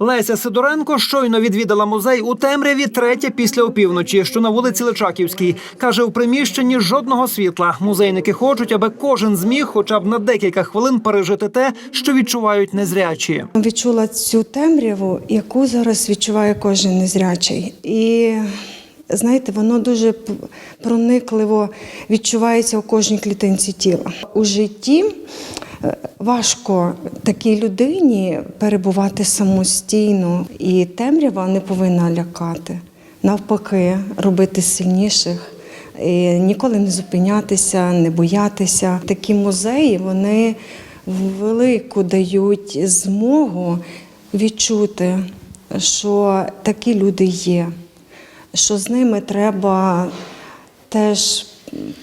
Леся Сидоренко щойно відвідала музей у темряві третє після опівночі, що на вулиці Личаківській. Каже, у приміщенні жодного світла. Музейники хочуть, аби кожен зміг хоча б на декілька хвилин пережити те, що відчувають незрячі. Відчула цю темряву, яку зараз відчуває кожен незрячий. І знаєте, воно дуже проникливо відчувається у кожній клітинці тіла. У житті важко такій людині перебувати самостійно, і темрява не повинна лякати. Навпаки, робити сильніших. І ніколи не зупинятися, не боятися. Такі музеї вони велику дають змогу відчути, що такі люди є, що з ними треба теж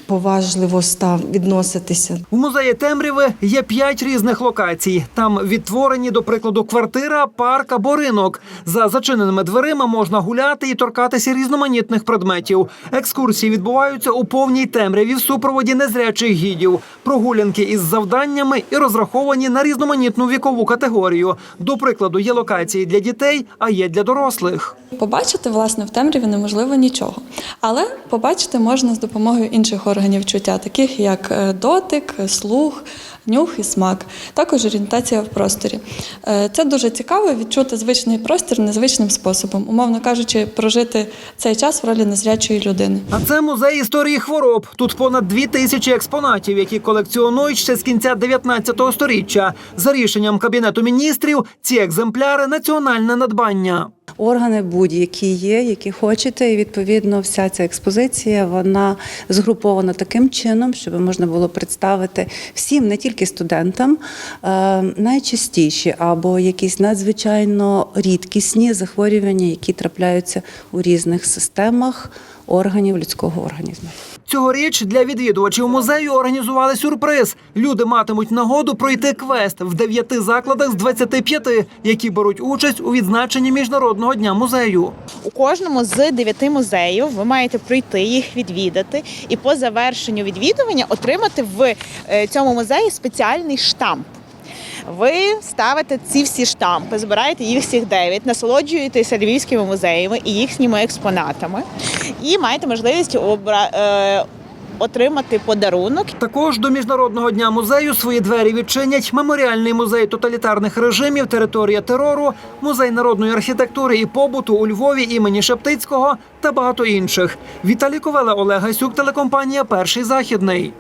поважливо став відноситися. У музеї темряви є п'ять різних локацій. Там відтворені, до прикладу, квартира, парк або ринок. За зачиненими дверима можна гуляти і торкатися різноманітних предметів. Екскурсії відбуваються у повній темряві в супроводі незрячих гідів. Прогулянки із завданнями і розраховані на різноманітну вікову категорію. До прикладу, є локації для дітей, а є для дорослих. Побачити власне в темряві неможливо нічого, але побачити можна з допомогою інших органів чуття, таких як е, дотик, слух, нюх і смак, також орієнтація в просторі. Е, Це дуже цікаво відчути звичний простір незвичним способом, умовно кажучи, прожити цей час в ролі незрячої людини. А це музей історії хвороб. Тут понад дві тисячі експонатів, які колекціонують ще з кінця 19 століття. За рішенням кабінету міністрів, ці екземпляри національне надбання. Органи будь-які є, які хочете. І відповідно вся ця експозиція вона згрупована таким чином, щоб можна було представити всім, не тільки студентам, е, найчастіші або якісь надзвичайно рідкісні захворювання, які трапляються у різних системах органів людського організму. Цьогоріч для відвідувачів музею організували сюрприз. Люди матимуть нагоду пройти квест в дев'яти закладах з 25, які беруть участь у відзначенні міжнародного дня музею. У кожному з дев'яти музеїв ви маєте пройти їх, відвідати, і по завершенню відвідування отримати в е, цьому музеї спеціальний штамп. Ви ставите ці всі штампи, збираєте їх всіх дев'ять, насолоджуєтеся львівськими музеями і їхніми експонатами, і маєте можливість обра... е, отримати подарунок Також до міжнародного дня музею свої двері відчинять меморіальний музей тоталітарних режимів, територія терору, музей народної архітектури і побуту у Львові імені Шептицького та багато інших. Віталій Ковела, Олег Гасюк, телекомпанія Перший західний.